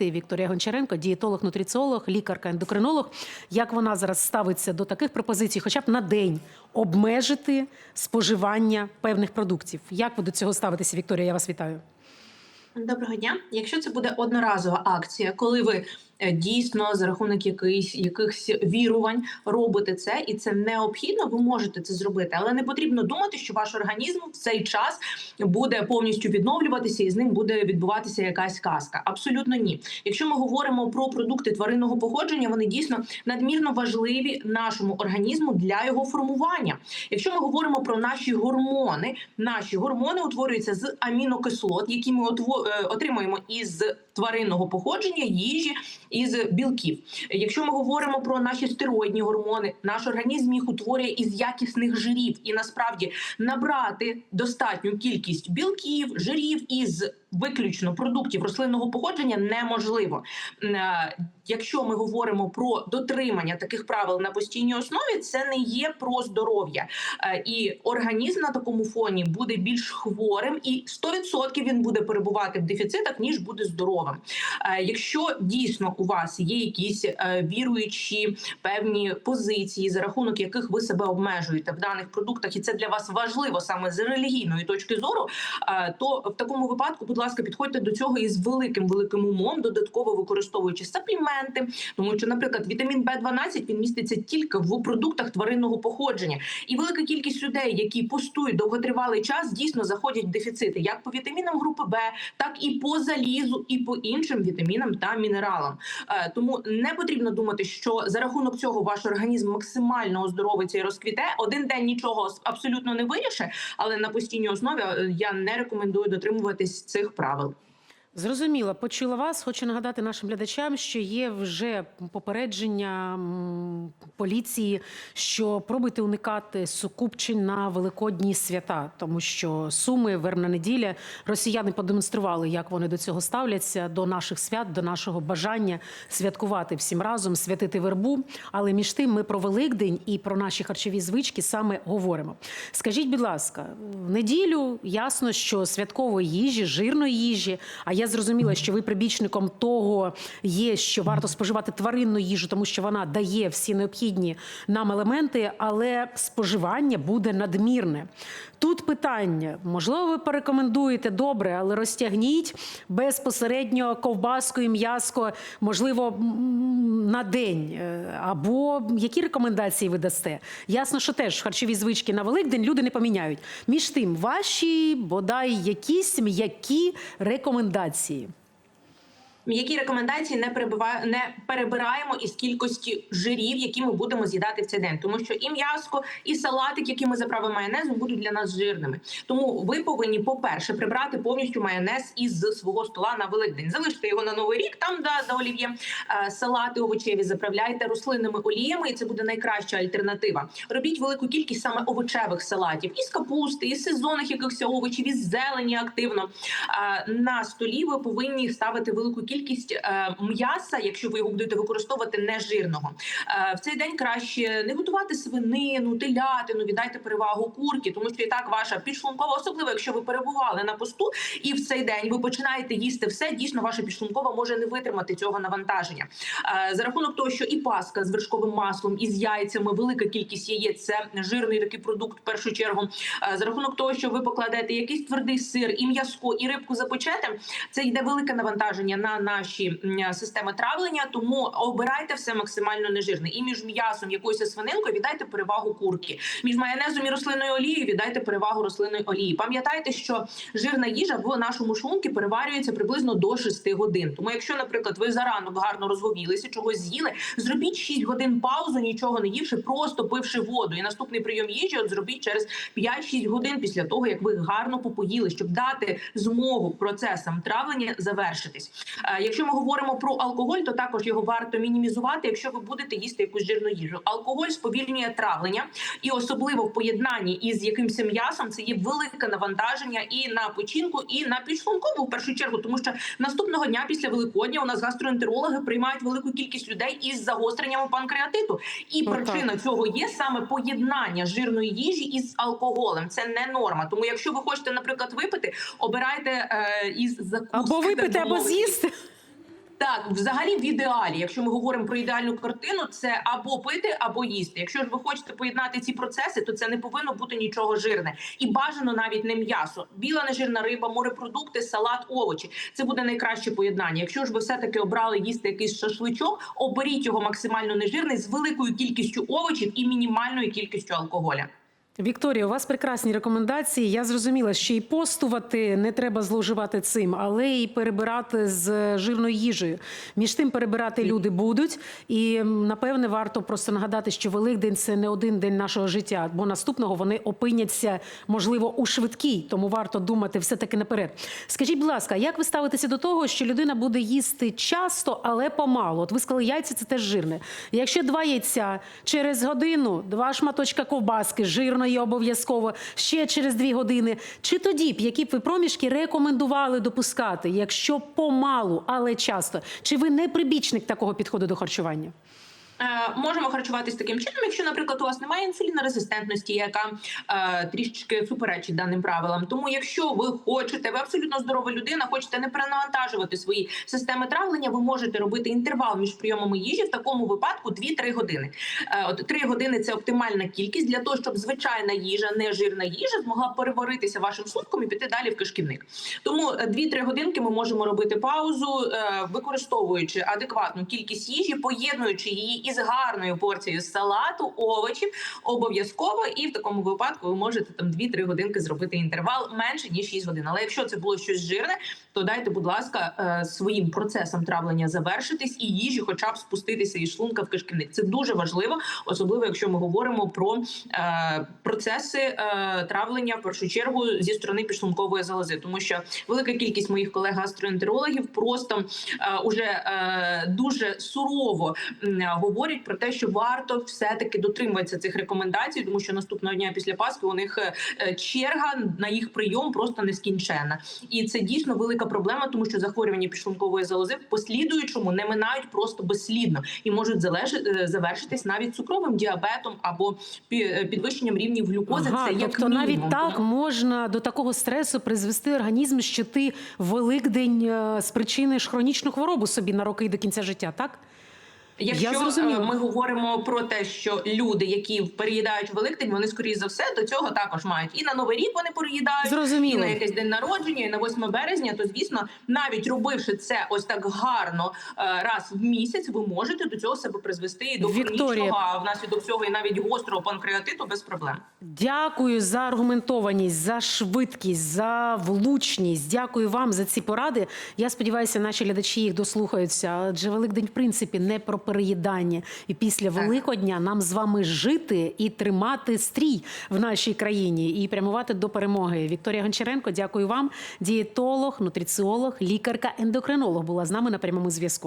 Вікторія Гончаренко, дієтолог, нутриціолог, лікарка, ендокринолог. Як вона зараз ставиться до таких пропозицій, хоча б на день обмежити споживання певних продуктів? Як ви до цього ставитеся, Вікторія? Я вас вітаю. Доброго дня. Якщо це буде одноразова акція, коли ви дійсно за рахунок якихось, якихось вірувань робите це, і це необхідно, ви можете це зробити, але не потрібно думати, що ваш організм в цей час буде повністю відновлюватися і з ним буде відбуватися якась казка. Абсолютно ні. Якщо ми говоримо про продукти тваринного походження, вони дійсно надмірно важливі нашому організму для його формування. Якщо ми говоримо про наші гормони, наші гормони утворюються з амінокислот, які ми е, отримуємо із тваринного походження, їжі із білків. Якщо ми говоримо про наші стероїдні гормони, наш організм їх утворює із якісних жирів, і насправді набрати достатню кількість білків, жирів із виключно продуктів рослинного походження неможливо. Е, Якщо ми говоримо про дотримання таких правил на постійній основі, це не є про здоров'я, Е, і організм на такому фоні буде більш хворим, і 100% він буде перебувати в дефіцитах ніж буде здоровим. Е, Якщо дійсно у вас є якісь віруючі певні позиції, за рахунок яких ви себе обмежуєте в даних продуктах, і це для вас важливо саме з релігійної точки зору, то в такому випадку, будь ласка, підходьте до цього із великим великим умом, додатково використовуючи сапліменти, тому що, наприклад, вітамін Б12 він міститься тільки в продуктах тваринного походження, і велика кількість людей, які постують довготривалий час, дійсно заходять в дефіцити, як по вітамінам групи Б, так і по залізу, і по іншим вітамінам та мінералам. Е, Тому не потрібно думати, що за рахунок цього ваш організм максимально оздоровиться і розквіте. Один день нічого абсолютно не вирішить, але на постійній основі е, я не рекомендую дотримуватись цих правил. Зрозуміло, почула вас. Хочу нагадати нашим глядачам, що є вже попередження поліції, що пробуйте уникати сукупчень на великодні свята, тому що суми, вербна неділя, росіяни продемонстрували, як вони до цього ставляться, до наших свят, до нашого бажання святкувати всім разом, святити вербу. Але між тим ми про Великдень і про наші харчові звички саме говоримо. Скажіть, будь ласка, в неділю ясно, що святкової їжі, жирної їжі. А я зрозуміла, що ви прибічником того є, що варто споживати тваринну їжу, тому що вона дає всі необхідні нам елементи, але споживання буде надмірне. Тут питання: можливо, ви порекомендуєте добре, але розтягніть безпосередньо ковбаску і м'яско, можливо, на день. Е, Або які рекомендації ви дасте? Ясно, що теж харчові звички на Великдень люди не поміняють. Між тим, ваші бодай якісь м'які рекомендації. М'які рекомендації не перебива... не перебираємо із кількості жирів, які ми будемо з'їдати в цей день, тому що і м'яско, і салатик, які ми заправимо майонезом, будуть для нас жирними. Тому ви повинні, по-перше, прибрати повністю майонез із свого стола на великдень. Залиште його на новий рік, там да, за олів'є Е, салати овочеві заправляйте рослинними оліями, і це буде найкраща альтернатива. Робіть велику кількість саме овочевих салатів із капусти, із сезонних якихось овочів, із зелені активно. Е, На столі ви повинні ставити велику кількість е, м'яса, якщо ви його будете використовувати нежирного. Е, В цей день краще не готувати свинину, телятину, віддайте перевагу курки, тому що і так ваша підшлункова, особливо якщо ви перебували на посту, і в цей день ви починаєте їсти все. Дійсно, ваша підшлункова може не витримати цього навантаження. Е, За рахунок того, що і паска з вершковим маслом, і з яйцями, велика кількість яєць це жирний такий продукт в першу чергу. За рахунок того, що ви покладете якийсь твердий сир, і м'язко, і рибку запечете, це йде велике навантаження на наші системи травлення. Тому обирайте все максимально нежирне. І між м'ясом якоюсь свининкою віддайте перевагу курки. Між майонезом і рослинною олією віддайте перевагу рослинної олії. Пам'ятайте, що жирна їжа в нашому шлунку переварюється приблизно до 6 годин. Тому, якщо, наприклад, ви заранок гарно розговілися, чогось з'їли, зробіть 6 годин паузу, нічого не ївши, просто пивши воду. І наступний прийом їжі от зробіть через 5-6 годин після того, як ви гарно попоїли, щоб дати змогу процесам травлення завершитись. Е, Якщо ми говоримо про алкоголь, то також його варто мінімізувати, якщо ви будете їсти якусь жирну їжу. Алкоголь сповільнює травлення, і особливо в поєднанні із якимось м'ясом це є велике навантаження і на печінку, і на підшлункову в першу чергу, тому що наступного дня після Великодня у нас гастроентерологи приймають велику кількість людей із загостренням панкреатиту. І причина цього є саме поєднання жирної їжі із алкоголем. Це не норма. Тому, якщо ви хочете, наприклад, випити, обирайте е, із закуски Або випити, або з'їсти. Так, взагалі в ідеалі, якщо ми говоримо про ідеальну картину, це або пити, або їсти. Якщо ж ви хочете поєднати ці процеси, то це не повинно бути нічого жирне і бажано навіть не м'ясо. Біла нежирна риба, морепродукти, салат, овочі. Це буде найкраще поєднання. Якщо ж ви все таки обрали їсти якийсь шашличок, оберіть його максимально нежирний з великою кількістю овочів і мінімальною кількістю алкоголя. Вікторія, у вас прекрасні рекомендації. Я зрозуміла, що і постувати не треба зловживати цим, але і перебирати з жирною їжею. Між тим перебирати люди будуть. І напевне варто просто нагадати, що Великдень це не один день нашого життя, бо наступного вони опиняться можливо у швидкій, тому варто думати все таки наперед. Скажіть, будь ласка, як ви ставитеся до того, що людина буде їсти часто, але помалу? От ви сказали, яйця це теж жирне. Якщо два яйця через годину, два шматочка ковбаски, жирної обов'язково, ще через дві години. Чи тоді б які б ви проміжки рекомендували допускати, якщо помалу, але часто? Чи ви не прибічник такого підходу до харчування? Е, Можемо харчуватись таким чином, якщо, наприклад, у вас немає інсулінорезистентності, яка е, трішечки суперечить даним правилам. Тому, якщо ви хочете, ви абсолютно здорова людина, хочете не перенавантажувати свої системи травлення, ви можете робити інтервал між прийомами їжі в такому випадку 2-3 години. Е, от 3 години це оптимальна кількість для того, щоб звичайна їжа, не жирна їжа, змогла переваритися вашим шлунком і піти далі в кишківник. Тому е, 2-3 годинки ми можемо робити паузу, використовуючи адекватну кількість їжі, поєднуючи її із гарною порцією салату, овочів, обов'язково. І в такому випадку ви можете там 2-3 годинки зробити інтервал менше ніж 6 годин. Але якщо це було щось жирне, то дайте, будь ласка, е, своїм процесом травлення завершитись і їжі, хоча б спуститися із шлунка в кишківник. Це дуже важливо, особливо якщо ми говоримо про е, процеси е, травлення в першу чергу зі сторони підшлункової залози, тому що велика кількість моїх колег гастроентерологів просто е, уже е, дуже сурово м, говорять про те, що варто все таки дотримуватися цих рекомендацій, тому що наступного дня після Пасхи у них е, е, черга на їх прийом просто нескінченна, і це дійсно велика проблема, тому що захворювання підшлункової залози в послідуючому не минають просто безслідно і можуть е, завершитись навіть цукровим діабетом або пі- підвищенням рівнів глюкози. Ага, це як тобто навіть так можна до такого стресу призвести організм, що ти Великдень спричиниш хронічну хворобу собі на роки і до кінця життя, так? Якщо Я зрозуміла. е, ми говоримо про те, що люди, які переїдають Великдень, вони скоріш за все до цього також мають і на новий рік вони переїдають, Зрозуміло. і на якийсь день народження, і на 8 березня. То звісно, навіть робивши це ось так гарно е, раз в місяць, ви можете до цього себе призвести і до Вікторія. хронічного, а внаслідок цього і навіть гострого панкреатиту без проблем. Дякую за аргументованість, за швидкість, за влучність. Дякую вам за ці поради. Я сподіваюся, наші глядачі їх дослухаються. Адже Великдень, в принципі, не про переїдання. І після Так. Великодня нам з вами жити і тримати стрій в нашій країні і прямувати до перемоги. Вікторія Гончаренко, дякую вам. Дієтолог, нутриціолог, лікарка, ендокринолог була з нами на прямому зв'язку.